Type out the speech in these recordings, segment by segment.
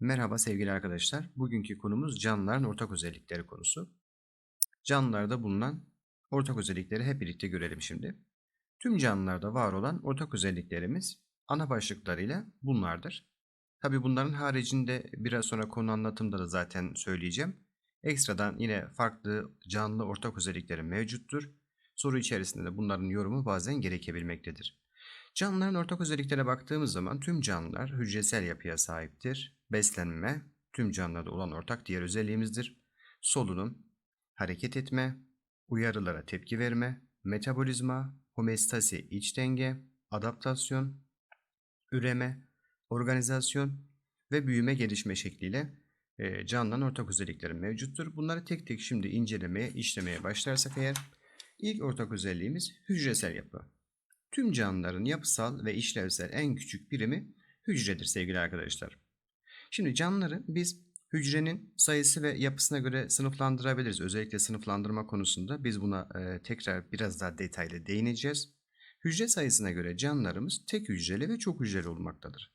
Merhaba sevgili arkadaşlar. Bugünkü konumuz canlıların ortak özellikleri konusu. Canlılarda bulunan ortak özellikleri hep birlikte görelim şimdi. Tüm canlılarda var olan ortak özelliklerimiz ana başlıklarıyla bunlardır. Tabi bunların haricinde biraz sonra konu anlatımda da zaten söyleyeceğim. Ekstradan yine farklı canlı ortak özellikleri mevcuttur. Soru içerisinde de bunların yorumu bazen gerekebilmektedir. Canlıların ortak özelliklere baktığımız zaman tüm canlılar hücresel yapıya sahiptir. Beslenme, tüm canlılarda olan ortak diğer özelliğimizdir. Solunum, hareket etme, uyarılara tepki verme, metabolizma, homeostasi iç denge, adaptasyon, üreme, organizasyon ve büyüme gelişme şekliyle e, canlıların ortak özellikleri mevcuttur. Bunları tek tek şimdi incelemeye, işlemeye başlarsak eğer ilk ortak özelliğimiz hücresel yapı. Tüm canlıların yapısal ve işlevsel en küçük birimi hücredir sevgili arkadaşlar. Şimdi canlıları biz hücrenin sayısı ve yapısına göre sınıflandırabiliriz. Özellikle sınıflandırma konusunda biz buna e, tekrar biraz daha detaylı değineceğiz. Hücre sayısına göre canlılarımız tek hücreli ve çok hücreli olmaktadır.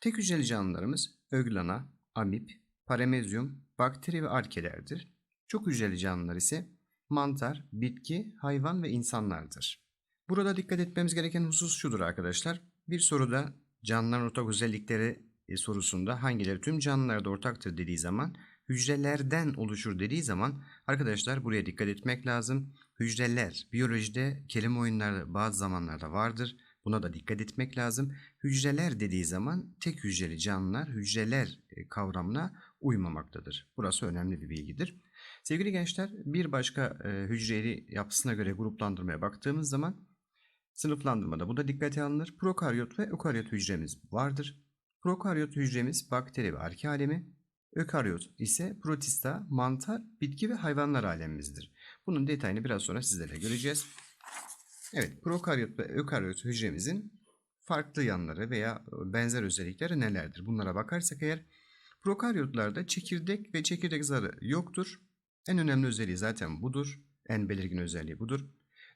Tek hücreli canlılarımız öglana, amip, paramezyum, bakteri ve arkelerdir. Çok hücreli canlılar ise mantar, bitki, hayvan ve insanlardır. Burada dikkat etmemiz gereken husus şudur arkadaşlar. Bir soruda canlıların ortak özellikleri e, sorusunda hangileri tüm canlılarda ortaktır dediği zaman hücrelerden oluşur dediği zaman arkadaşlar buraya dikkat etmek lazım. Hücreler biyolojide kelime oyunları bazı zamanlarda vardır. Buna da dikkat etmek lazım. Hücreler dediği zaman tek hücreli canlılar hücreler e, kavramına uymamaktadır. Burası önemli bir bilgidir. Sevgili gençler bir başka e, hücreli yapısına göre gruplandırmaya baktığımız zaman Sınıflandırmada bu da dikkate alınır. Prokaryot ve ökaryot hücremiz vardır. Prokaryot hücremiz bakteri ve arke alemi, ökaryot ise protista, mantar, bitki ve hayvanlar alemimizdir. Bunun detayını biraz sonra sizlerle göreceğiz. Evet, prokaryot ve ökaryot hücremizin farklı yanları veya benzer özellikleri nelerdir? Bunlara bakarsak eğer prokaryotlarda çekirdek ve çekirdek zarı yoktur. En önemli özelliği zaten budur. En belirgin özelliği budur.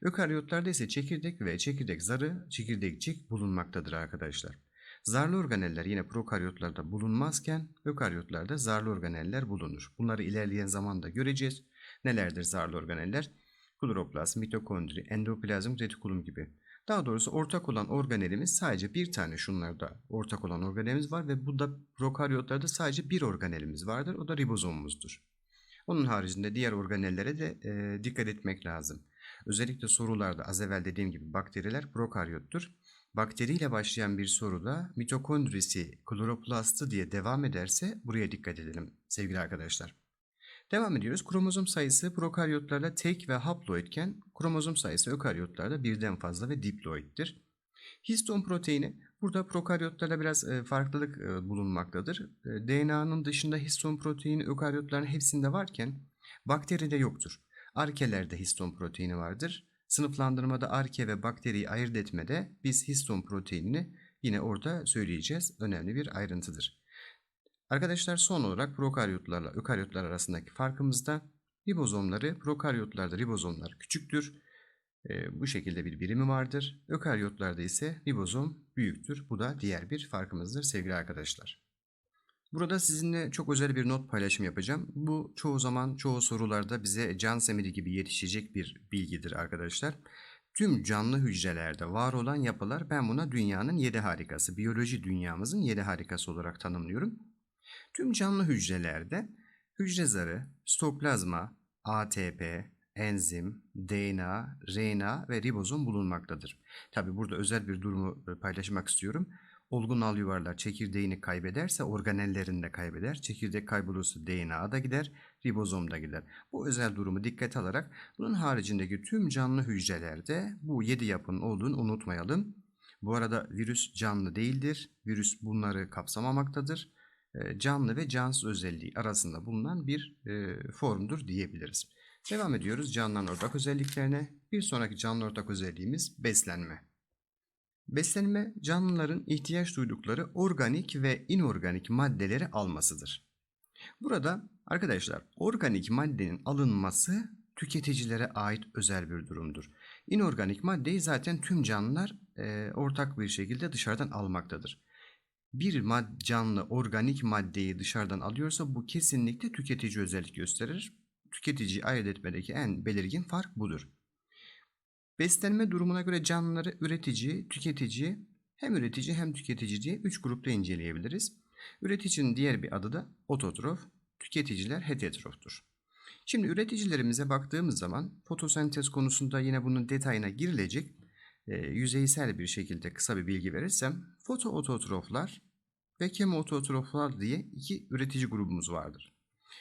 Ökaryotlarda ise çekirdek ve çekirdek zarı, çekirdekçik bulunmaktadır arkadaşlar. Zarlı organeller yine prokaryotlarda bulunmazken ökaryotlarda zarlı organeller bulunur. Bunları ilerleyen zamanda göreceğiz. Nelerdir zarlı organeller? Kloroplast, mitokondri, endoplazm, retikulum gibi. Daha doğrusu ortak olan organelimiz sadece bir tane şunlarda ortak olan organelimiz var ve bu da prokaryotlarda sadece bir organelimiz vardır. O da ribozomumuzdur. Onun haricinde diğer organellere de e, dikkat etmek lazım. Özellikle sorularda az evvel dediğim gibi bakteriler prokaryottur. Bakteriyle başlayan bir soruda mitokondrisi kloroplastı diye devam ederse buraya dikkat edelim sevgili arkadaşlar. Devam ediyoruz. Kromozom sayısı prokaryotlarda tek ve haploidken kromozom sayısı ökaryotlarda birden fazla ve diploidtir. Histon proteini burada prokaryotlarda biraz e, farklılık e, bulunmaktadır. E, DNA'nın dışında histon proteini ökaryotların hepsinde varken bakteride yoktur. Arkelerde histon proteini vardır. Sınıflandırmada arke ve bakteriyi ayırt etmede biz histon proteinini yine orada söyleyeceğiz. Önemli bir ayrıntıdır. Arkadaşlar son olarak prokaryotlarla ökaryotlar arasındaki farkımızda ribozomları prokaryotlarda ribozomlar küçüktür. E, bu şekilde bir birimi vardır. Ökaryotlarda ise ribozom büyüktür. Bu da diğer bir farkımızdır sevgili arkadaşlar. Burada sizinle çok özel bir not paylaşım yapacağım. Bu çoğu zaman çoğu sorularda bize can semidi gibi yetişecek bir bilgidir arkadaşlar. Tüm canlı hücrelerde var olan yapılar ben buna dünyanın yedi harikası, biyoloji dünyamızın yedi harikası olarak tanımlıyorum. Tüm canlı hücrelerde hücre zarı, stoplazma, ATP, enzim, DNA, RNA ve ribozom bulunmaktadır. Tabi burada özel bir durumu paylaşmak istiyorum. Olgun al yuvarlar çekirdeğini kaybederse organellerini de kaybeder. Çekirdek kaybolursa DNA da gider, ribozom da gider. Bu özel durumu dikkate alarak bunun haricindeki tüm canlı hücrelerde bu 7 yapının olduğunu unutmayalım. Bu arada virüs canlı değildir. Virüs bunları kapsamamaktadır. Canlı ve cansız özelliği arasında bulunan bir formdur diyebiliriz. Devam ediyoruz canlıların ortak özelliklerine. Bir sonraki canlı ortak özelliğimiz beslenme. Beslenme canlıların ihtiyaç duydukları organik ve inorganik maddeleri almasıdır. Burada arkadaşlar organik maddenin alınması tüketicilere ait özel bir durumdur. İnorganik maddeyi zaten tüm canlılar e, ortak bir şekilde dışarıdan almaktadır. bir mad canlı organik maddeyi dışarıdan alıyorsa bu kesinlikle tüketici özellik gösterir. Tüketiciyi ayırt etmedeki en belirgin fark budur. Beslenme durumuna göre canlıları üretici, tüketici, hem üretici hem tüketici diye üç grupta inceleyebiliriz. Üreticinin diğer bir adı da ototrof, tüketiciler heterotroftur. Şimdi üreticilerimize baktığımız zaman fotosentez konusunda yine bunun detayına girilecek e, yüzeysel bir şekilde kısa bir bilgi verirsem fotoototroflar ve kemoototroflar diye iki üretici grubumuz vardır.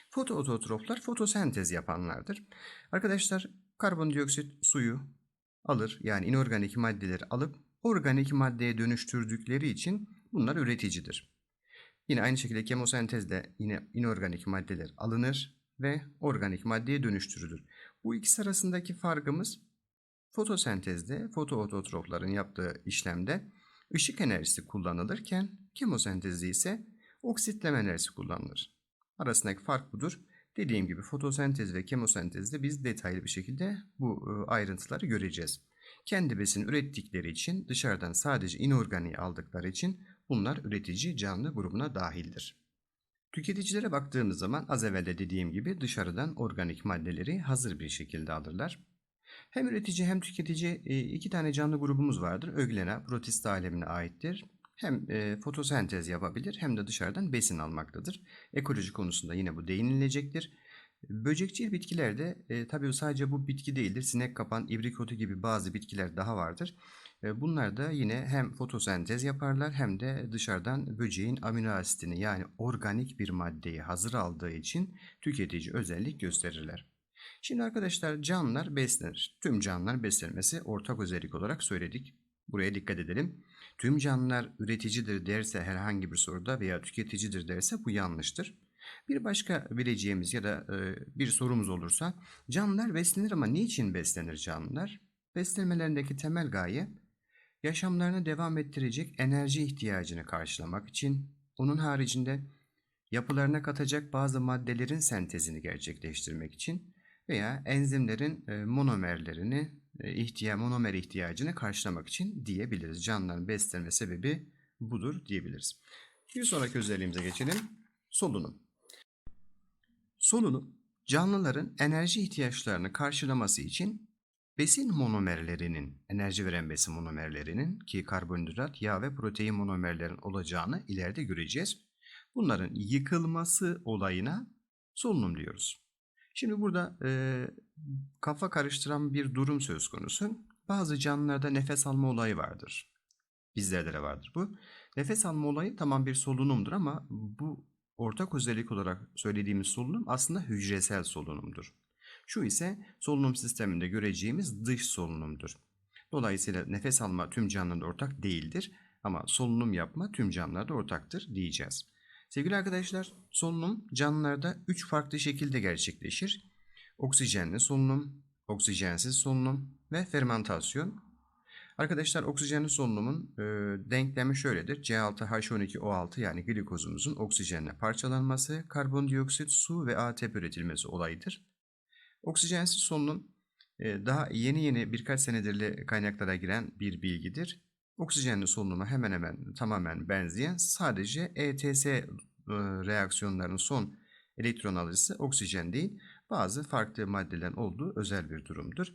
Fotoototroflar fotosentez yapanlardır. Arkadaşlar karbondioksit suyu alır yani inorganik maddeleri alıp organik maddeye dönüştürdükleri için bunlar üreticidir. Yine aynı şekilde kemosentezde yine inorganik maddeler alınır ve organik maddeye dönüştürülür. Bu ikisi arasındaki farkımız fotosentezde fotoototrofların yaptığı işlemde ışık enerjisi kullanılırken kemosentezde ise oksitleme enerjisi kullanılır. Arasındaki fark budur. Dediğim gibi fotosentez ve kemosentezde biz detaylı bir şekilde bu e, ayrıntıları göreceğiz. Kendi besin ürettikleri için dışarıdan sadece inorganiği aldıkları için bunlar üretici canlı grubuna dahildir. Tüketicilere baktığımız zaman az evvel de dediğim gibi dışarıdan organik maddeleri hazır bir şekilde alırlar. Hem üretici hem tüketici e, iki tane canlı grubumuz vardır. Öglena protist alemine aittir. Hem e, fotosentez yapabilir hem de dışarıdan besin almaktadır. Ekoloji konusunda yine bu değinilecektir. Böcekçil bitkilerde e, tabii sadece bu bitki değildir. Sinek kapan, ibrik otu gibi bazı bitkiler daha vardır. E, bunlar da yine hem fotosentez yaparlar hem de dışarıdan böceğin amino asitini yani organik bir maddeyi hazır aldığı için tüketici özellik gösterirler. Şimdi arkadaşlar canlılar beslenir. Tüm canlılar beslenmesi ortak özellik olarak söyledik. Buraya dikkat edelim. Tüm canlılar üreticidir derse herhangi bir soruda veya tüketicidir derse bu yanlıştır. Bir başka bileceğimiz ya da e, bir sorumuz olursa canlılar beslenir ama niçin beslenir canlılar? Beslenmelerindeki temel gaye yaşamlarını devam ettirecek enerji ihtiyacını karşılamak için onun haricinde yapılarına katacak bazı maddelerin sentezini gerçekleştirmek için veya enzimlerin e, monomerlerini ihtiya monomer ihtiyacını karşılamak için diyebiliriz. Canlıların beslenme sebebi budur diyebiliriz. Bir sonraki özelliğimize geçelim. Solunum. Solunum canlıların enerji ihtiyaçlarını karşılaması için besin monomerlerinin, enerji veren besin monomerlerinin ki karbonhidrat, yağ ve protein monomerlerin olacağını ileride göreceğiz. Bunların yıkılması olayına solunum diyoruz. Şimdi burada e, kafa karıştıran bir durum söz konusu. Bazı canlılarda nefes alma olayı vardır. Bizlerde de vardır bu. Nefes alma olayı tamam bir solunumdur ama bu ortak özellik olarak söylediğimiz solunum aslında hücresel solunumdur. Şu ise solunum sisteminde göreceğimiz dış solunumdur. Dolayısıyla nefes alma tüm canlılarda ortak değildir ama solunum yapma tüm canlılarda ortaktır diyeceğiz. Sevgili arkadaşlar, solunum canlılarda 3 farklı şekilde gerçekleşir. Oksijenli solunum, oksijensiz solunum ve fermentasyon. Arkadaşlar oksijenli solunumun e, denklemi şöyledir. C6H12O6 yani glikozumuzun oksijenle parçalanması, karbondioksit, su ve ATP üretilmesi olayıdır. Oksijensiz solunum e, daha yeni yeni birkaç senedirli kaynaklara giren bir bilgidir. Oksijenli solunuma hemen hemen tamamen benzeyen sadece ETS e, reaksiyonlarının son elektron alıcısı oksijen değil bazı farklı maddelerin olduğu özel bir durumdur.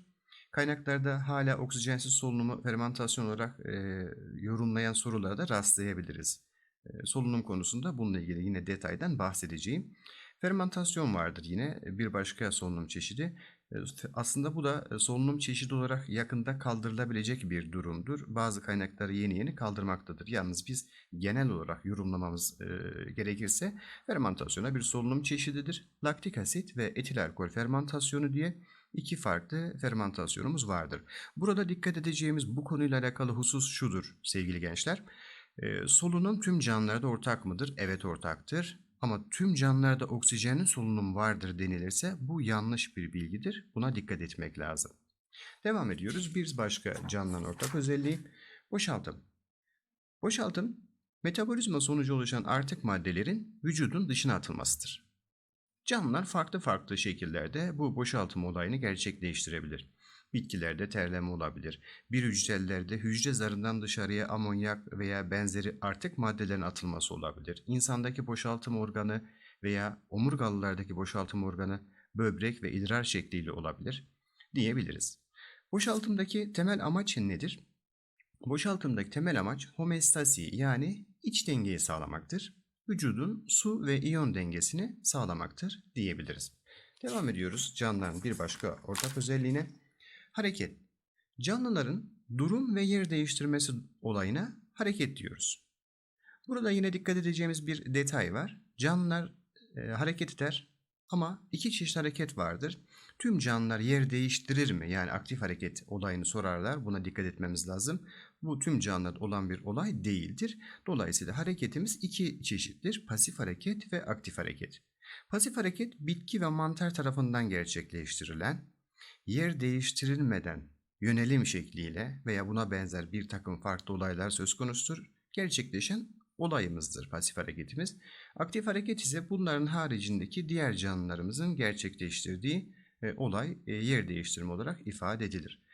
Kaynaklarda hala oksijensiz solunumu fermentasyon olarak e, yorumlayan sorulara da rastlayabiliriz. E, solunum konusunda bununla ilgili yine detaydan bahsedeceğim. Fermentasyon vardır yine bir başka solunum çeşidi. Aslında bu da solunum çeşidi olarak yakında kaldırılabilecek bir durumdur. Bazı kaynakları yeni yeni kaldırmaktadır. Yalnız biz genel olarak yorumlamamız e, gerekirse fermentasyona bir solunum çeşididir. Laktik asit ve etil alkol fermentasyonu diye iki farklı fermentasyonumuz vardır. Burada dikkat edeceğimiz bu konuyla alakalı husus şudur sevgili gençler. E, solunum tüm canlılarda ortak mıdır? Evet ortaktır. Ama tüm canlılarda oksijenin solunum vardır denilirse bu yanlış bir bilgidir. Buna dikkat etmek lazım. Devam ediyoruz. Bir başka canlıların ortak özelliği boşaltım. Boşaltım metabolizma sonucu oluşan artık maddelerin vücudun dışına atılmasıdır. Canlılar farklı farklı şekillerde bu boşaltım olayını gerçekleştirebilir. Bitkilerde terleme olabilir. Bir hücrelerde hücre zarından dışarıya amonyak veya benzeri artık maddelerin atılması olabilir. İnsandaki boşaltım organı veya omurgalılardaki boşaltım organı böbrek ve idrar şekliyle olabilir diyebiliriz. Boşaltımdaki temel amaç nedir? Boşaltımdaki temel amaç homeostasi yani iç dengeyi sağlamaktır. Vücudun su ve iyon dengesini sağlamaktır diyebiliriz. Devam ediyoruz canlıların bir başka ortak özelliğine. Hareket. Canlıların durum ve yer değiştirmesi olayına hareket diyoruz. Burada yine dikkat edeceğimiz bir detay var. Canlılar e, hareket eder ama iki çeşit hareket vardır. Tüm canlılar yer değiştirir mi? Yani aktif hareket olayını sorarlar. Buna dikkat etmemiz lazım. Bu tüm canlılarda olan bir olay değildir. Dolayısıyla hareketimiz iki çeşittir. Pasif hareket ve aktif hareket. Pasif hareket bitki ve mantar tarafından gerçekleştirilen, yer değiştirilmeden yönelim şekliyle veya buna benzer bir takım farklı olaylar söz konusudur. Gerçekleşen olayımızdır pasif hareketimiz. Aktif hareket ise bunların haricindeki diğer canlılarımızın gerçekleştirdiği e, olay e, yer değiştirme olarak ifade edilir.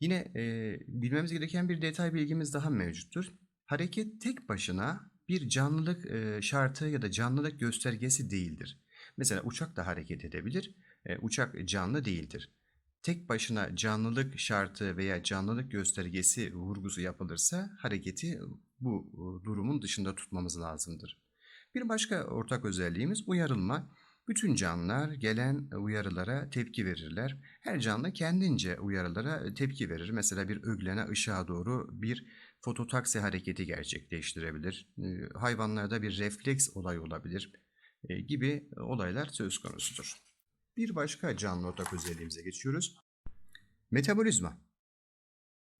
Yine e, bilmemiz gereken bir detay bilgimiz daha mevcuttur. Hareket tek başına bir canlılık e, şartı ya da canlılık göstergesi değildir. Mesela uçak da hareket edebilir. E, uçak canlı değildir. Tek başına canlılık şartı veya canlılık göstergesi vurgusu yapılırsa hareketi bu e, durumun dışında tutmamız lazımdır. Bir başka ortak özelliğimiz uyarılma. Bütün canlılar gelen uyarılara tepki verirler. Her canlı kendince uyarılara tepki verir. Mesela bir öglene ışığa doğru bir fototaksi hareketi gerçekleştirebilir. E, hayvanlarda bir refleks olay olabilir e, gibi olaylar söz konusudur. Bir başka canlı ortak özelliğimize geçiyoruz. Metabolizma.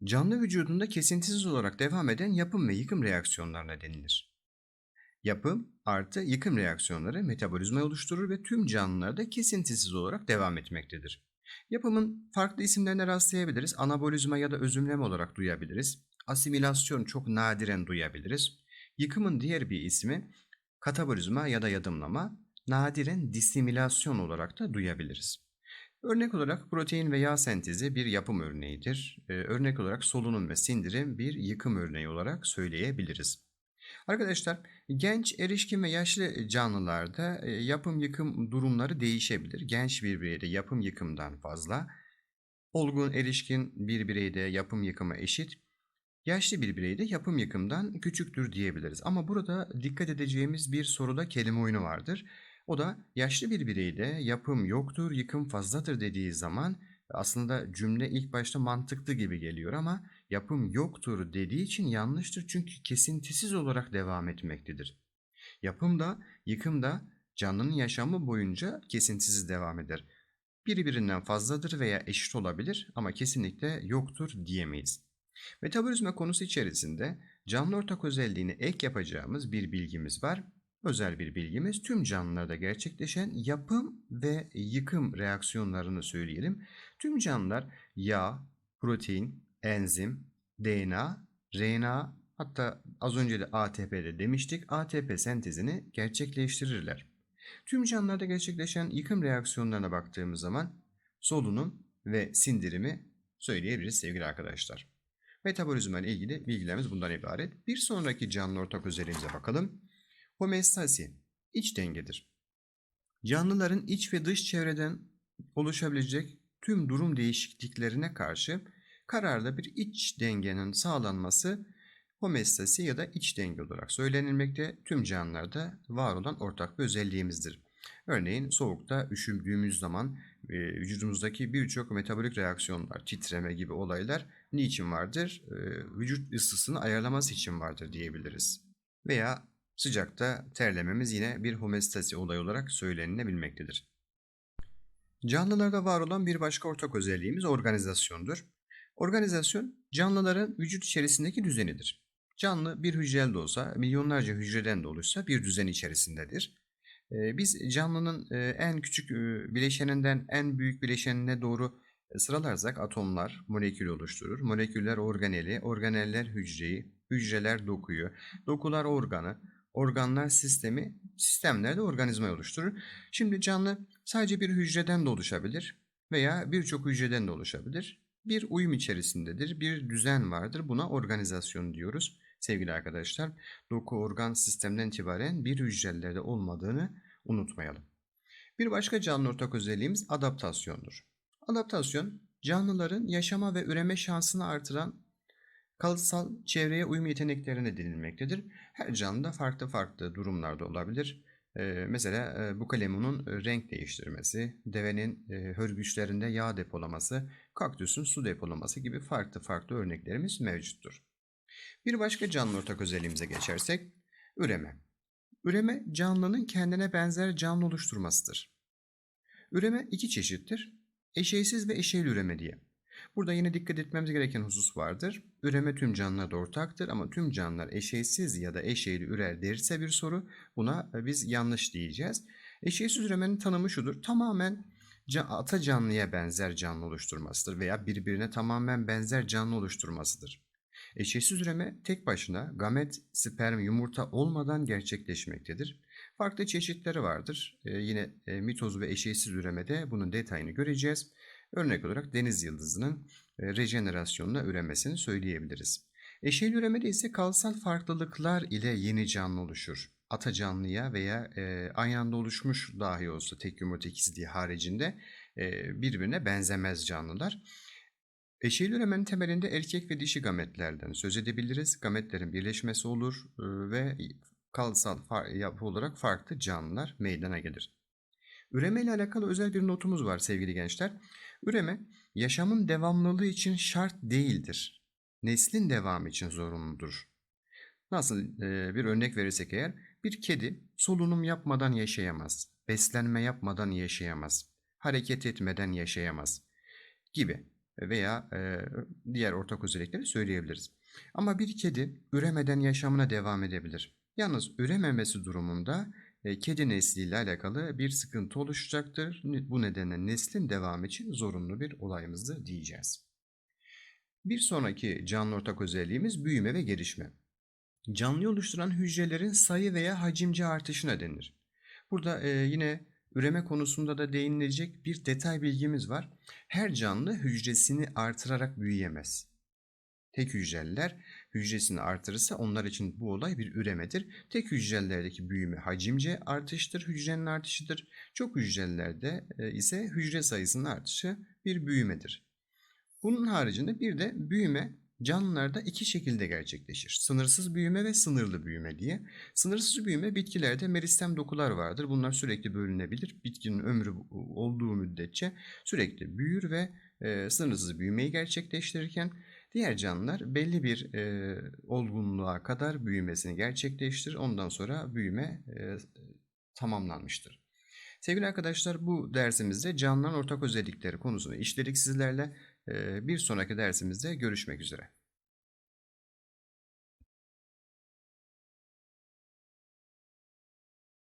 Canlı vücudunda kesintisiz olarak devam eden yapım ve yıkım reaksiyonlarına denilir. Yapım artı yıkım reaksiyonları metabolizmayı oluşturur ve tüm canlılarda kesintisiz olarak devam etmektedir. Yapımın farklı isimlerine rastlayabiliriz. Anabolizma ya da özümleme olarak duyabiliriz. Asimilasyon çok nadiren duyabiliriz. Yıkımın diğer bir ismi katabolizma ya da yadımlama, nadiren disimilasyon olarak da duyabiliriz. Örnek olarak protein ve yağ sentezi bir yapım örneğidir. Ee, örnek olarak solunum ve sindirim bir yıkım örneği olarak söyleyebiliriz. Arkadaşlar genç, erişkin ve yaşlı canlılarda e, yapım yıkım durumları değişebilir. Genç bir bireyde yapım yıkımdan fazla, olgun erişkin bir bireyde yapım yıkıma eşit, yaşlı bir bireyde yapım yıkımdan küçüktür diyebiliriz. Ama burada dikkat edeceğimiz bir soruda kelime oyunu vardır. O da yaşlı bir bireyde yapım yoktur, yıkım fazladır dediği zaman aslında cümle ilk başta mantıklı gibi geliyor ama yapım yoktur dediği için yanlıştır çünkü kesintisiz olarak devam etmektedir. Yapım da yıkım da canlının yaşamı boyunca kesintisiz devam eder. Biri birinden fazladır veya eşit olabilir ama kesinlikle yoktur diyemeyiz. Metabolizma konusu içerisinde canlı ortak özelliğini ek yapacağımız bir bilgimiz var. Özel bir bilgimiz tüm canlılarda gerçekleşen yapım ve yıkım reaksiyonlarını söyleyelim. Tüm canlılar yağ, protein, enzim, DNA, RNA hatta az önce de ATP'de demiştik ATP sentezini gerçekleştirirler. Tüm canlılarda gerçekleşen yıkım reaksiyonlarına baktığımız zaman solunum ve sindirimi söyleyebiliriz sevgili arkadaşlar. Metabolizma ilgili bilgilerimiz bundan ibaret. Bir sonraki canlı ortak özelliğimize bakalım. Homeostasi, iç dengedir. Canlıların iç ve dış çevreden oluşabilecek tüm durum değişikliklerine karşı kararlı bir iç dengenin sağlanması homeostasi ya da iç denge olarak söylenilmekte tüm canlılarda var olan ortak bir özelliğimizdir. Örneğin soğukta üşüdüğümüz zaman e, vücudumuzdaki birçok metabolik reaksiyonlar, titreme gibi olaylar niçin vardır? E, vücut ısısını ayarlaması için vardır diyebiliriz. Veya sıcakta terlememiz yine bir homeostasi olay olarak söylenilebilmektedir. Canlılarda var olan bir başka ortak özelliğimiz organizasyondur. Organizasyon canlıların vücut içerisindeki düzenidir. Canlı bir hücrel de olsa, milyonlarca hücreden de olursa bir düzen içerisindedir. Biz canlının en küçük bileşeninden en büyük bileşenine doğru sıralarsak atomlar molekül oluşturur. Moleküller organeli, organeller hücreyi, hücreler dokuyu, dokular organı, organlar sistemi, sistemler de organizmayı oluşturur. Şimdi canlı sadece bir hücreden de oluşabilir veya birçok hücreden de oluşabilir bir uyum içerisindedir, bir düzen vardır. Buna organizasyon diyoruz sevgili arkadaşlar. Doku organ sistemden itibaren bir hücrelerde olmadığını unutmayalım. Bir başka canlı ortak özelliğimiz adaptasyondur. Adaptasyon, canlıların yaşama ve üreme şansını artıran kalıtsal çevreye uyum yeteneklerine denilmektedir. Her canlıda farklı farklı durumlarda olabilir. Ee, mesela e, bu kalemunun e, renk değiştirmesi, devenin e, hörgüçlerinde yağ depolaması, kaktüsün su depolaması gibi farklı farklı örneklerimiz mevcuttur. Bir başka canlı ortak özelliğimize geçersek, üreme. Üreme canlının kendine benzer canlı oluşturmasıdır. Üreme iki çeşittir. Eşeysiz ve eşeyli üreme diye. Burada yine dikkat etmemiz gereken husus vardır. Üreme tüm canlılarda ortaktır ama tüm canlılar eşeysiz ya da eşeyli ürer derse bir soru buna e, biz yanlış diyeceğiz. Eşeysiz üremenin tanımı şudur. Tamamen ata canlıya benzer canlı oluşturmasıdır veya birbirine tamamen benzer canlı oluşturmasıdır. Eşeğsiz üreme tek başına gamet, sperm, yumurta olmadan gerçekleşmektedir. Farklı çeşitleri vardır. Ee, yine e, mitoz ve eşeğsiz üremede bunun detayını göreceğiz. Örnek olarak deniz yıldızının e, rejenerasyonla üremesini söyleyebiliriz. Eşeğli üremede ise kalsal farklılıklar ile yeni canlı oluşur. Ata canlıya veya e, aynı anda oluşmuş dahi olsa tek yumurta ikizliği haricinde e, birbirine benzemez canlılar. Eşeğli üremenin temelinde erkek ve dişi gametlerden söz edebiliriz. Gametlerin birleşmesi olur e, ve kalsal yapı olarak farklı canlılar meydana gelir. Üreme ile alakalı özel bir notumuz var sevgili gençler. Üreme yaşamın devamlılığı için şart değildir. Neslin devamı için zorunludur. Nasıl bir örnek verirsek eğer bir kedi solunum yapmadan yaşayamaz, beslenme yapmadan yaşayamaz, hareket etmeden yaşayamaz gibi veya diğer ortak özellikleri söyleyebiliriz. Ama bir kedi üremeden yaşamına devam edebilir. Yalnız ürememesi durumunda kedi nesliyle alakalı bir sıkıntı oluşacaktır. Bu nedenle neslin devamı için zorunlu bir olayımızdır diyeceğiz. Bir sonraki canlı ortak özelliğimiz büyüme ve gelişme. Canlıyı oluşturan hücrelerin sayı veya hacimce artışına denir. Burada e, yine üreme konusunda da değinilecek bir detay bilgimiz var. Her canlı hücresini artırarak büyüyemez. Tek hücreliler hücresini artırırsa onlar için bu olay bir üremedir. Tek hücrelerdeki büyüme hacimce artıştır, hücrenin artışıdır. Çok hücrelerde e, ise hücre sayısının artışı bir büyümedir. Bunun haricinde bir de büyüme canlılarda iki şekilde gerçekleşir. Sınırsız büyüme ve sınırlı büyüme diye. Sınırsız büyüme bitkilerde meristem dokular vardır. Bunlar sürekli bölünebilir. Bitkinin ömrü olduğu müddetçe sürekli büyür ve e, sınırsız büyümeyi gerçekleştirirken diğer canlılar belli bir e, olgunluğa kadar büyümesini gerçekleştirir. Ondan sonra büyüme e, tamamlanmıştır. Sevgili arkadaşlar bu dersimizde canlıların ortak özellikleri konusunu işledik sizlerle. Ee, Bir sonraki dersimizde görüşmek üzere.